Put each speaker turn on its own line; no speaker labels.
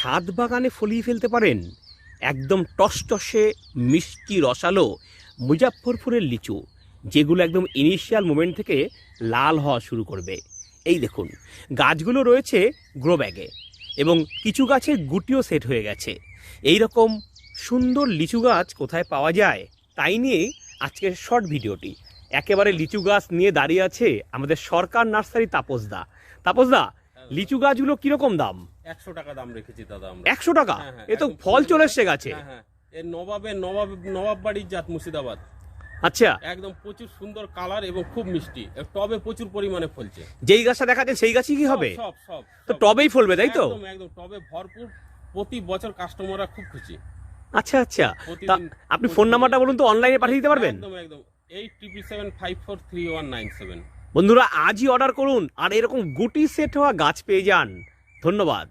ছাদ বাগানে ফলিয়ে ফেলতে পারেন? একদম টসটসে মিষ্টি রসালো মুজাফরপুরের লিচু যেগুলো একদম ইনিশিয়াল মোমেন্ট থেকে লাল হওয়া শুরু করবে। এই দেখুন গাছগুলো রয়েছে গ্রো ব্যাগে এবং কিছু গাছের গুটিও সেট হয়ে গেছে। এই রকম সুন্দর লিচু গাছ কোথায় পাওয়া যায়? তাই নিয়ে আজকের শর্ট ভিডিওটি। একেবারে লিচু গাছ নিয়ে দাঁড়িয়ে আছে আমাদের সরকার নার্সারি তাপসদা তাপসদা লিচু গাছগুলো কীরকম দাম?
একশো টাকা দাম রেখেছি দাদা আমরা।
একশো টাকা?
হ্যাঁ, হ্যাঁ,
এ তো ফল চলে এসছে গাছে?
হ্যাঁ হ্যাঁ। এর নবাবের নবাব নবাব বাড়ির জাত মুর্শিদাবাদ।
আচ্ছা।
একদম প্রচুর সুন্দর কালার এবং খুব মিষ্টি। টবে প্রচুর পরিমাণে ফলছে।
যেই গাছটা দেখাচ্ছেন সেই গাছই কি হবে?
সব সব
তো টবেই ফলবে তাই তো?
একদম একদম টবে ভরপুর। প্রতি বছর কাস্টমাররা খুব খুশি।
আচ্ছা আচ্ছা। আপনি ফোন নাম্বারটা বলুন তো অনলাইনে পাঠিয়ে দিতে পারবেন?
একদম একদম। Eight triple seven five four three one nine seven
বন্ধুরা আজই অর্ডার করুন। আর এরকম গুটি সেট হওয়া গাছ পেয়ে যান। ধন্যবাদ।